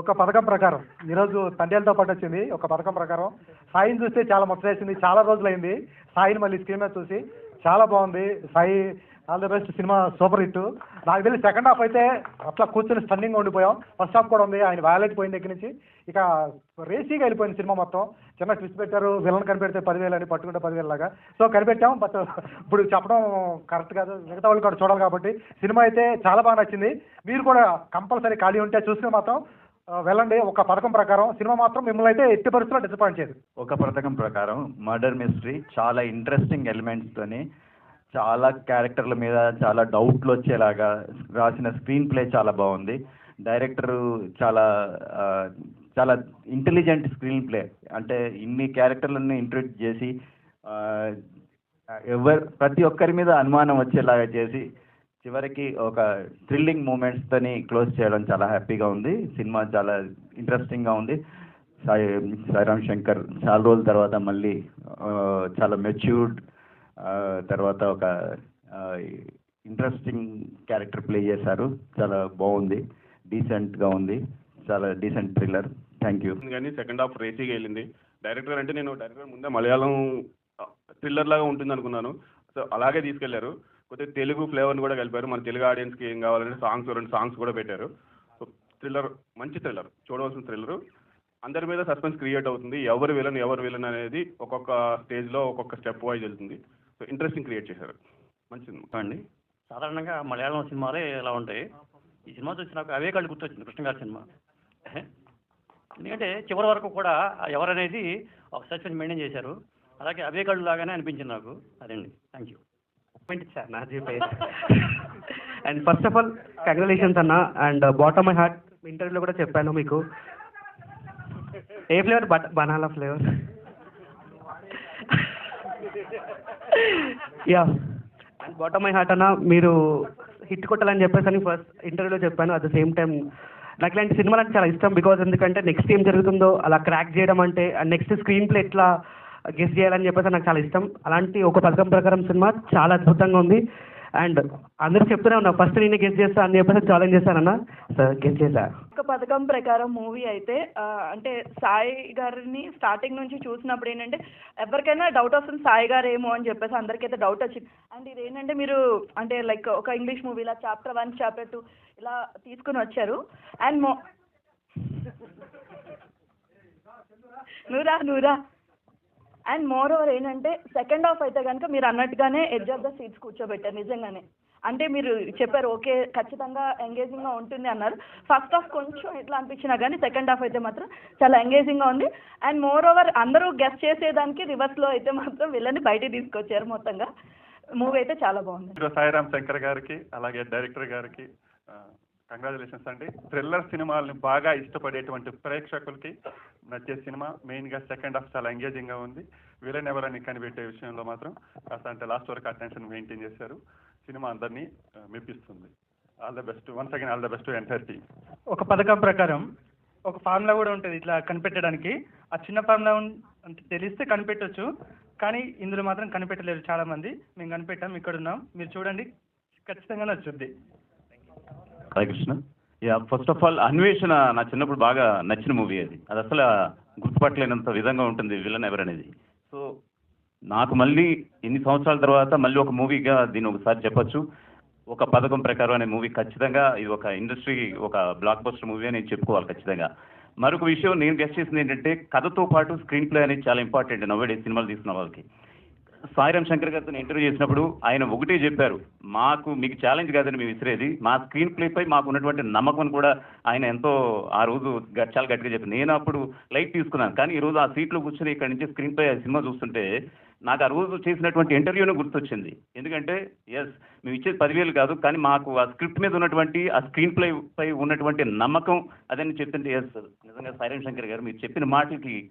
ఒక పథకం ప్రకారం ఈరోజు తండ్రిలతో పాటు వచ్చింది ఒక పథకం ప్రకారం. సాయిని చూస్తే చాలా ముచ్చటేసింది చాలా రోజులైంది. సాయిని మళ్ళీ స్క్రీన్ మీద చూసి చాలా బాగుంది. Sai all the best cinema super hit. నాకు తెలిసి సెకండ్ హాఫ్ అయితే అట్లా కూర్చొని స్టన్నింగ్ ఉండిపోయాం. ఫస్ట్ హాఫ్ కూడా ఉంది ఆయన వ్యాలెట్ పోయిన దగ్గర నుంచి. ఇక రేసీగా వెళ్ళిపోయింది సినిమా మొత్తం. చిన్న ట్విస్ట్ పెట్టారు విలన్ కనిపెడితే పదివేలు అని పట్టుకుంటే పదివేలు లాగా సో కనిపెట్టాం బట్ ఇప్పుడు చెప్పడం కరెక్ట్ కాదు. మిగతా వాళ్ళు కూడా చూడాలి కాబట్టి సినిమా అయితే చాలా బాగా నచ్చింది. మీరు కూడా కంపల్సరీ ఖాళీ ఉంటే చూస్తే మాత్రం వెళ్ళండి. ఒక పథకం ప్రకారం సినిమా మాత్రం మిమ్మల్ని అయితే ఎట్టి పరిస్థితుల్లో డిసప్పాయింట్ చేయదు. ఒక పథకం ప్రకారం మర్డర్ మిస్టరీ చాలా ఇంట్రెస్టింగ్ ఎలిమెంట్స్తోని చాలా క్యారెక్టర్ల మీద చాలా డౌట్లు వచ్చేలాగా రాసిన స్క్రీన్ ప్లే చాలా బాగుంది. డైరెక్టర్ చాలా చాలా ఇంటెలిజెంట్ స్క్రీన్ ప్లే అంటే ఇన్ని క్యారెక్టర్లను ఇంట్రడ్యూస్ చేసి ఎవరు ప్రతి ఒక్కరి మీద అనుమానం వచ్చేలాగా చేసి చివరికి ఒక థ్రిల్లింగ్ మూమెంట్స్తోని క్లోజ్ చేయడం చాలా హ్యాపీగా ఉంది. సినిమా చాలా ఇంట్రెస్టింగ్గా ఉంది. సాయి సాయిరామ్ శంకర్ చాలా రోజుల తర్వాత మళ్ళీ చాలా మెచ్యూర్డ్ తర్వాత ఒక ఇంట్రెస్టింగ్ క్యారెక్టర్ ప్లే చేశారు. చాలా బాగుంది. డీసెంట్గా ఉంది. చాలా డీసెంట్ థ్రిల్లర్. Thank you. కానీ సెకండ్ హాఫ్ రేసీగా వెళ్ళింది. డైరెక్టర్ అంటే నేను డైరెక్టర్ ముందే మలయాళం థ్రిల్లర్ లాగా ఉంటుంది అనుకున్నాను సో అలాగే తీసుకెళ్ళారు. కొద్దిగా తెలుగు ఫ్లేవర్ని కూడా కలిపారు. మన తెలుగు ఆడియన్స్కి ఏం కావాలంటే సాంగ్స్ రెండు సాంగ్స్ కూడా పెట్టారు. సో థ్రిల్లర్ మంచి థ్రిల్లర్ చూడవలసిన థ్రిల్లర్ అందరి మీద సస్పెన్స్ క్రియేట్ అవుతుంది. ఎవరు విలన్ ఎవరు విలన్ అనేది ఒక్కొక్క స్టేజ్లో ఒక్కొక్క స్టెప్ వైజ్ వెళ్తుంది. సో ఇంట్రెస్టింగ్ క్రియేట్ చేశారు. మంచి అండి సాధారణంగా మలయాళం సినిమాలే ఇలా ఉంటాయి? ఈ సినిమా చూసి నాకు అవే కళ్ళు గుర్తొచ్చింది కృష్ణ గారి సినిమా. ఎందుకంటే చివరి వరకు కూడా ఎవరనేది ఒక సస్పెన్స్ మెయింటైన్ చేశారు. అలాగే అవే కళ్ళు లాగానే అనిపించింది నాకు. అదండి. Thank you sir my GPay and first of all congratulations అన్న. అండ్ బాటమ్ మై హార్ట్ ఇంటర్వ్యూలో కూడా చెప్పాను మీకు. A flavour but బనాలా flavour yeah and bottom my heart అన్న మీరు హిట్ కొట్టాలని చెప్పేసి అని ఫస్ట్ ఇంటర్వ్యూలో చెప్పాను. అట్ ద సేమ్ టైం నాకు ఇలాంటి సినిమాలు అంటే చాలా ఇష్టం. బికాజ్ ఎందుకంటే నెక్స్ట్ ఏం జరుగుతుందో అలా క్రాక్ చేయడం అంటే అండ్ నెక్స్ట్ స్క్రీన్ ప్లే ఎట్లా గెస్ చేయాలని చెప్పేసి నాకు చాలా ఇష్టం. అలాంటి ఒక పథకం ప్రకారం సినిమా చాలా అద్భుతంగా ఉంది. అండ్ అందరూ చెప్తూనే ఉన్నా ఫస్ట్ నేనే గెస్ చేస్తా అని చెప్పేసి ఛాలెంజ్ చేశానన్న. సార్ గెస్ చేశా. ఒక పథకం ప్రకారం మూవీ అయితే అంటే సాయి గారిని స్టార్టింగ్ నుంచి చూసినప్పుడు ఏంటంటే ఎవరికైనా డౌట్ వస్తుంది సాయి గారు ఏమో అని చెప్పేసి అందరికైతే డౌట్ వచ్చింది. అండ్ ఇది ఏంటంటే మీరు అంటే లైక్ ఒక ఇంగ్లీష్ మూవీ ఇలా చాప్టర్ వన్ చాప్టర్ టూ ఇలా తీసుకుని వచ్చారు. అండ్ మో నూరా నూరా అండ్ మోర్ ఓవర్ ఏంటంటే సెకండ్ హాఫ్ అయితే కనుక మీరు అన్నట్టుగానే ఎడ్జ్ ఆఫ్ ద సీట్స్ కూర్చోబెట్టారు నిజంగానే. అంటే మీరు చెప్పారు ఓకే ఖచ్చితంగా ఎంగేజింగ్గా ఉంటుంది అన్నారు. ఫస్ట్ హాఫ్ కొంచెం ఎట్లా అనిపించినా కానీ సెకండ్ హాఫ్ అయితే మాత్రం చాలా ఎంగేజింగ్గా ఉంది. అండ్ మోర్ ఓవర్ అందరూ గెస్ట్ చేసేదానికి రివర్స్లో అయితే మాత్రం వీళ్ళని బయటికి తీసుకొచ్చారు మొత్తంగా. మూవీ అయితే చాలా బాగుంది. సాయిరామ్ శంకర్ గారికి అలాగే డైరెక్టర్ గారికి కంగ్రాచులేషన్స్ అండి థ్రిల్లర్ సినిమాల్ని బాగా ఇష్టపడేటువంటి ప్రేక్షకులకి నచ్చే సినిమా మెయిన్గా సెకండ్ హాఫ్ చాలా ఎంగేజింగ్గా ఉంది. విలన్ ఎవరని కనిపెట్టే విషయంలో మాత్రం కాస్త అంటే లాస్ట్ వరకు అటెన్షన్ మెయింటైన్ చేశారు. సినిమా అందరినీ మెప్పిస్తుంది. All the best once again all the best entire team ఒక పథకం ప్రకారం ఒక ఫార్ములా కూడా ఉంటుంది ఇట్లా కనిపెట్టడానికి. ఆ చిన్న ఫార్ములా అంటే తెలిస్తే కనిపెట్టొచ్చు కానీ ఇందులో మాత్రం కనిపెట్టలేరు చాలా మంది మేము కనిపెట్టాం ఇక్కడ ఉన్నాం మీరు చూడండి ఖచ్చితంగానే వచ్చింది Hare Krishna yeah first of all Anveshana నా చిన్నప్పుడు బాగా నచ్చిన మూవీ అది. అది అసలు గుర్తుపట్టలేనంత విధంగా ఉంటుంది విలన్ ఎవరనేది. సో నాకు మళ్ళీ ఎన్ని సంవత్సరాల తర్వాత మళ్ళీ ఒక మూవీగా దీన్ని ఒకసారి చెప్పొచ్చు. ఒక పథకం ప్రకారం అనే మూవీ ఖచ్చితంగా ఇది ఒక ఇండస్ట్రీ ఒక బ్లాక్ బస్టర్ మూవీ అని చెప్పుకోవాలి ఖచ్చితంగా. మరొక విషయం నేను గెస్ట్ చేసింది ఏంటంటే కథతో పాటు స్క్రీన్ ప్లే అనేది చాలా ఇంపార్టెంట్ నవ్వేడే సినిమాలు తీసుకున్న వాళ్ళకి. సాయిరామ్ శంకర్ గారితో ఇంటర్వ్యూ చేసినప్పుడు ఆయన ఒకటే చెప్పారు మాకు మీకు ఛాలెంజ్ కాదని మేము విసిరేది. మా స్క్రీన్ ప్లే పై మాకు ఉన్నటువంటి నమ్మకం కూడా ఆయన ఎంతో ఆ రోజు గ- చాలా గట్టిగా చెప్పారు. నేను అప్పుడు లైట్ తీసుకున్నాను. కానీ ఈ రోజు ఆ సీట్లో కూర్చొని ఇక్కడ నుంచి స్క్రీన్ పై ఆ సినిమా చూస్తుంటే నాకు ఆ రోజు చేసినటువంటి ఇంటర్వ్యూనే గుర్తొచ్చింది. ఎందుకంటే ఎస్ మేము ఇచ్చేది పదివేలు కాదు కానీ మాకు ఆ స్క్రిప్ట్ మీద ఉన్నటువంటి ఆ స్క్రీన్ ప్లే పై ఉన్నటువంటి నమ్మకం అదని చెప్తుంటే ఎస్ నిజంగా సైరం శంకర్ గారు మీరు చెప్పిన మాటకి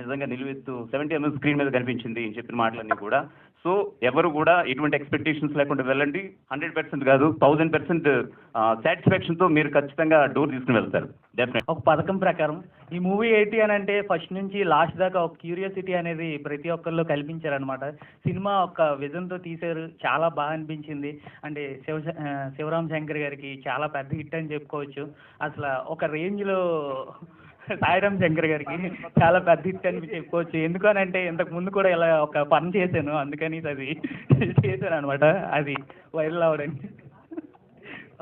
నిజంగా నిలువెత్తు సెవెంటీ ఎంఎం స్క్రీన్ మీద కనిపించింది అని చెప్పిన మాటలన్నీ కూడా. సో ఎవరు కూడా ఎటువంటి ఎక్స్పెక్టేషన్స్ లేకుండా వెళ్ళండి. హండ్రెడ్ పర్సెంట్ కాదు థౌజండ్ పర్సెంట్ సాటిస్ఫాక్షన్తో మీరు ఖచ్చితంగా డోర్ తీసుకుని వెళ్తారు. డెఫినెట్ ఒక పథకం ప్రకారం ఈ మూవీ ఏంటి అని అంటే ఫస్ట్ నుంచి లాస్ట్ దాకా ఒక క్యూరియాసిటీ అనేది ప్రతి ఒక్కరిలో కల్పించారనమాట సినిమా ఒక విజన్తో తీశారు చాలా బాగా అనిపించింది. అంటే శివ శివరామ్ శంకర్ గారికి చాలా పెద్ద హిట్ అని చెప్పుకోవచ్చు. అసలు ఒక రేంజ్లో సాయిరామ్ శంకర్ గారికి చాలా పెద్ద హిట్ అని చెప్పుకోవచ్చు. ఎందుకనంటే ఇంతకు ముందు కూడా ఇలా ఒక పని చేశాను. అందుకని అది చేశాను అనమాట అది వైరల్ అవ్వడానికి.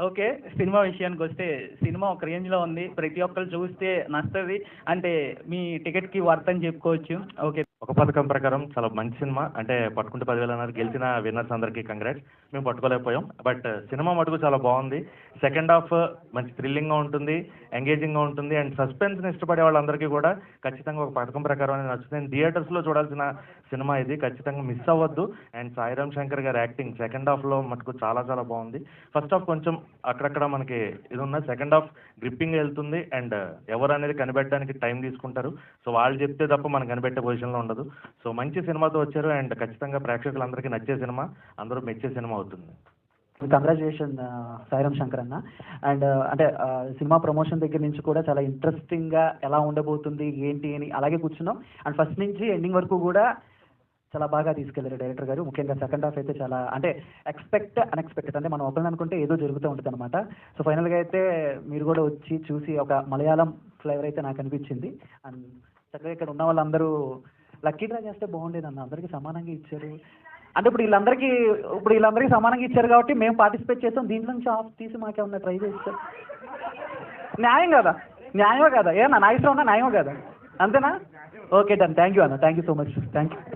ఓకే సినిమా విషయానికి వస్తే సినిమా ఒక రేంజ్లో ఉంది. ప్రతి ఒక్కరు చూస్తే నచ్చుతుంది అంటే మీ టికెట్కి వర్త్ అని చెప్పుకోవచ్చు. ఓకే ఒక పథకం ప్రకారం చాలా మంచి సినిమా. అంటే పట్టుకుంటే పదివేలు అన్నారు గెలిచిన విన్నర్స్ అందరికీ కంగ్రాట్స్ మేము పట్టుకోలేకపోయాం. బట్ సినిమా మటుకు చాలా బాగుంది. సెకండ్ హాఫ్ మంచి థ్రిల్లింగ్గా ఉంటుంది ఎంగేజింగ్గా ఉంటుంది. అండ్ సస్పెన్స్ని ఇష్టపడే వాళ్ళందరికీ కూడా ఖచ్చితంగా ఒక పథకం ప్రకారం అనేది నచ్చుతుంది. థియేటర్స్లో చూడాల్సిన సినిమా ఇది ఖచ్చితంగా మిస్ అవ్వద్దు. అండ్ సాయిరామ్ శంకర్ గారి యాక్టింగ్ సెకండ్ హాఫ్లో మటుకు చాలా చాలా బాగుంది. ఫస్ట్ హాఫ్ కొంచెం అక్కడక్కడ మనకి ఇది ఉన్న సెకండ్ హాఫ్ గ్రిప్పింగ్ వెళ్తుంది. అండ్ ఎవరు అనేది కనిపెట్టడానికి టైం తీసుకుంటారు. సో వాళ్ళు చెప్తే తప్ప మనం కనిపెట్టే పొజిషన్లో ఉండదు. సో మంచి సినిమాతో వచ్చారు. అండ్ ఖచ్చితంగా ప్రేక్షకులందరికీ నచ్చే సినిమా. అందరూ మెచ్చే సినిమా అవుతుంది. కంగ్రాచులేషన్ uh, సాయిరామ్ శంకర్ అన్న. అండ్ uh, అంటే uh, సినిమా ప్రమోషన్ దగ్గర నుంచి కూడా చాలా ఇంట్రెస్టింగ్గా ఎలా ఉండబోతుంది ఏంటి అని అలాగే కూర్చున్నాం. అండ్ ఫస్ట్ నుంచి ఎండింగ్ వరకు కూడా చాలా బాగా తీసుకెళ్ళారు డైరెక్టర్ గారు. ముఖ్యంగా సెకండ్ హాఫ్ అయితే చాలా అంటే ఎక్స్పెక్ట్ అన్ఎక్స్పెక్టెడ్ అంటే మనం ఒకరిని అనుకుంటే ఏదో జరుగుతూ ఉంటుంది అనమాట సో ఫైనల్గా అయితే మీరు కూడా వచ్చి చూసి ఒక మలయాళం ఫ్లేవర్ అయితే నాకు అనిపించింది. అండ్ చక్కగా ఇక్కడ ఉన్న వాళ్ళందరూ లక్కీ డ్రా చేస్తే బాగుండేది అన్న అందరికీ సమానంగా ఇచ్చారు. అంటే ఇప్పుడు వీళ్ళందరికీ ఇప్పుడు వీళ్ళందరికీ సమానంగా ఇచ్చారు కాబట్టి మేము పార్టిసిపేట్ చేస్తాం. దీంట్లో నుంచి ఆఫ్ తీసి మాకేమన్నా ట్రై చేస్తాం? న్యాయం కదా? న్యాయమే కదా? ఏనా? నా ఇష్టం ఉన్నా న్యాయమే కదా? అంతేనా? ఓకే డన్ థ్యాంక్ యూ అన్న. Thank you so much thank you